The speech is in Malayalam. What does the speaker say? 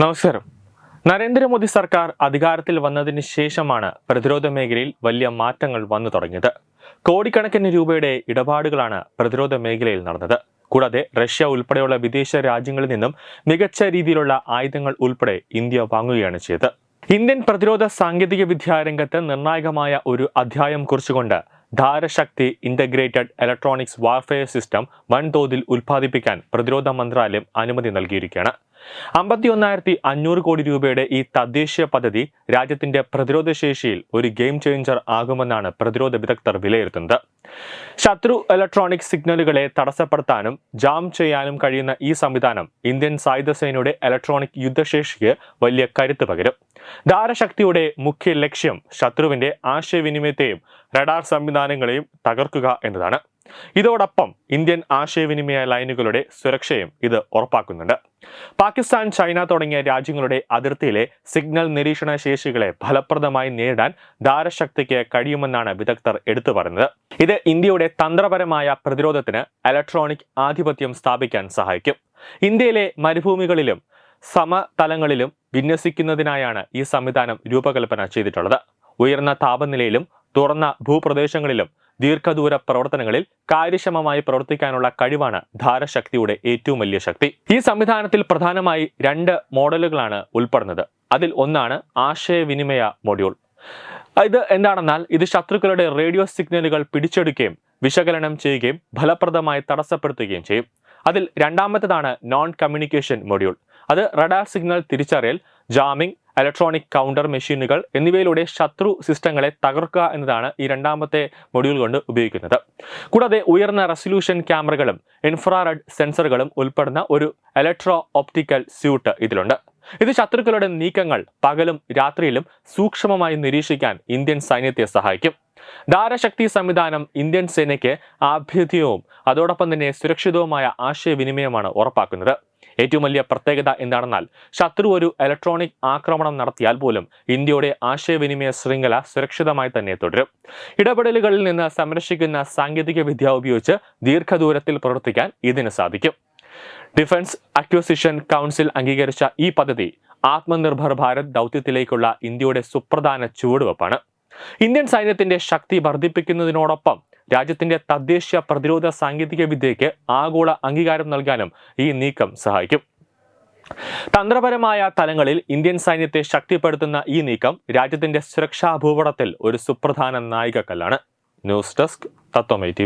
നമസ്കാരം. നരേന്ദ്രമോദി സർക്കാർ അധികാരത്തിൽ വന്നതിന് ശേഷമാണ് പ്രതിരോധ മേഖലയിൽ വലിയ മാറ്റങ്ങൾ വന്നു തുടങ്ങിയത്. കോടിക്കണക്കിന് രൂപയുടെ ഇടപാടുകളാണ് പ്രതിരോധ മേഖലയിൽ നടന്നത്. കൂടാതെ റഷ്യ ഉൾപ്പെടെയുള്ള വിദേശ രാജ്യങ്ങളിൽ നിന്നും മികച്ച രീതിയിലുള്ള ആയുധങ്ങൾ ഉൾപ്പെടെ ഇന്ത്യ വാങ്ങുകയാണ് ചെയ്തത്. ഇന്ത്യൻ പ്രതിരോധ സാങ്കേതിക വിദ്യാ രംഗത്ത് നിർണായകമായ ഒരു അധ്യായം കുറിച്ചുകൊണ്ട് Dharashakti integrated electronics warfare system വൻതോതിൽ ഉൽപ്പാദിപ്പിക്കാൻ പ്രതിരോധ മന്ത്രാലയം അനുമതി നൽകിയിരിക്കുകയാണ്. അമ്പത്തി ഒന്നായിരത്തി അഞ്ഞൂറ് കോടി രൂപയുടെ ഈ തദ്ദേശീയ പദ്ധതി രാജ്യത്തിന്റെ പ്രതിരോധ ശേഷിയിൽ ഒരു ഗെയിം ചേഞ്ചർ ആകുമെന്നാണ് പ്രതിരോധ വിദഗ്ധർ വിലയിരുത്തുന്നത്. ശത്രു ഇലക്ട്രോണിക് സിഗ്നലുകളെ തടസ്സപ്പെടുത്താനും ജാം ചെയ്യാനും കഴിയുന്ന ഈ സംവിധാനം ഇന്ത്യൻ സായുധ സേനയുടെ ഇലക്ട്രോണിക് യുദ്ധശേഷിക്ക് വലിയ കരുത്ത് പകരും. ധാരശക്തിയുടെ മുഖ്യ ലക്ഷ്യം ശത്രുവിന്റെ ആശയവിനിമയത്തെയും റഡാർ സംവിധാനങ്ങളെയും തകർക്കുക എന്നതാണ്. ഇതോടൊപ്പം ഇന്ത്യൻ ആശയവിനിമയ ലൈനുകളുടെ സുരക്ഷയും ഇത് ഉറപ്പാക്കുന്നുണ്ട്. പാകിസ്ഥാൻ ചൈന തുടങ്ങിയ രാജ്യങ്ങളുടെ അതിർത്തിയിലെ സിഗ്നൽ നിരീക്ഷണ ശേഷികളെ ഫലപ്രദമായി നേരിടാൻ ധാരശക്തിക്ക് കഴിയുമെന്നാണ് വിദഗ്ധർ എടുത്തു പറയുന്നത്. ഇത് ഇന്ത്യയുടെ തന്ത്രപരമായ പ്രതിരോധത്തിന് ഇലക്ട്രോണിക് ആധിപത്യം സ്ഥാപിക്കാൻ സഹായിക്കും. ഇന്ത്യയിലെ മരുഭൂമികളിലും സമതലങ്ങളിലും വിന്യസിക്കുന്നതിനായാണ് ഈ സംവിധാനം രൂപകൽപ്പന ചെയ്തിട്ടുള്ളത്. ഉയർന്ന താപനിലയിലും തുറന്ന ഭൂപ്രദേശങ്ങളിലും ദീർഘദൂര പ്രവർത്തനങ്ങളിൽ കാര്യക്ഷമമായി പ്രവർത്തിക്കാനുള്ള കഴിവാണ് ധാരശക്തിയുടെ ഏറ്റവും വലിയ ശക്തി. ഈ സംവിധാനത്തിൽ പ്രധാനമായി രണ്ട് മോഡലുകളാണ് ഉൾപ്പെടുന്നത്. അതിൽ ഒന്നാണ് ആശയവിനിമയ മൊഡ്യൂൾ. ഇത് എന്താണെന്നാൽ ഇത് ശത്രുക്കളുടെ റേഡിയോ സിഗ്നലുകൾ പിടിച്ചെടുക്കുകയും വിശകലനം ചെയ്യുകയും ഫലപ്രദമായി തടസ്സപ്പെടുത്തുകയും ചെയ്യും. അതിൽ രണ്ടാമത്തേതാണ് നോൺ കമ്മ്യൂണിക്കേഷൻ മൊഡ്യൂൾ അത് റഡാർ സിഗ്നൽ തിരിച്ചറിയൽ ജാമിംഗ് ഇലക്ട്രോണിക് കൗണ്ടർ മെഷീനുകൾ എന്നിവയിലൂടെ ശത്രു സിസ്റ്റങ്ങളെ തകർക്കുക എന്നതാണ് ഈ രണ്ടാമത്തെ മൊഡ്യൂൾ കൊണ്ട് ഉപയോഗിക്കുന്നത്. കൂടാതെ ഉയർന്ന റെസൊല്യൂഷൻ ക്യാമറകളും ഇൻഫ്രാറെഡ് സെൻസറുകളും ഉൾപ്പെടുന്ന ഒരു ഇലക്ട്രോ ഓപ്റ്റിക്കൽ സ്യൂട്ട് ഇതിലുണ്ട്. ഇത് ശത്രുക്കളുടെ നീക്കങ്ങൾ പകലും രാത്രിയിലും സൂക്ഷ്മമായി നിരീക്ഷിക്കാൻ ഇന്ത്യൻ സൈന്യത്തെ സഹായിക്കും. ധാരശക്തി സംവിധാനം ഇന്ത്യൻ സേനയ്ക്ക് ആഭ്യതയവും അതോടൊപ്പം തന്നെ സുരക്ഷിതവുമായ ആശയവിനിമയമാണ് ഉറപ്പാക്കുന്നത്. ഏറ്റവും വലിയ പ്രത്യേകത എന്താണെന്നാൽ ശത്രു ഒരു ഇലക്ട്രോണിക് ആക്രമണം നടത്തിയാൽ പോലും ഇന്ത്യയുടെ ആശയവിനിമയ ശൃംഖല സുരക്ഷിതമായി തന്നെ തുടരും. ഇടപെടലുകളിൽ നിന്ന് സംരക്ഷിക്കുന്ന സാങ്കേതിക വിദ്യ ഉപയോഗിച്ച് ദീർഘദൂരത്തിൽ പ്രവർത്തിക്കാൻ ഇതിന് സാധിക്കും. ഡിഫൻസ് അക്വിസിഷൻ കൗൺസിൽ അംഗീകരിച്ച ഈ പദ്ധതി ആത്മനിർഭർ ഭാരത് ദൗത്യത്തിലേക്കുള്ള ഇന്ത്യയുടെ സുപ്രധാന ചുവടുവെപ്പാണ്. ഇന്ത്യൻ സൈന്യത്തിന്റെ ശക്തി വർദ്ധിപ്പിക്കുന്നതിനോടൊപ്പം രാജ്യത്തിന്റെ തദ്ദേശീയ പ്രതിരോധ സാങ്കേതിക വിദ്യയ്ക്ക് ആഗോള അംഗീകാരം നൽകാനും ഈ നീക്കം സഹായിക്കും. തന്ത്രപരമായ തലങ്ങളിൽ ഇന്ത്യൻ സൈന്യത്തെ ശക്തിപ്പെടുത്തുന്ന ഈ നീക്കം രാജ്യത്തിന്റെ സുരക്ഷാ ഭൂപടത്തിൽ ഒരു സുപ്രധാന നായികക്കല്ലാണ്. News desk Tatwamayi T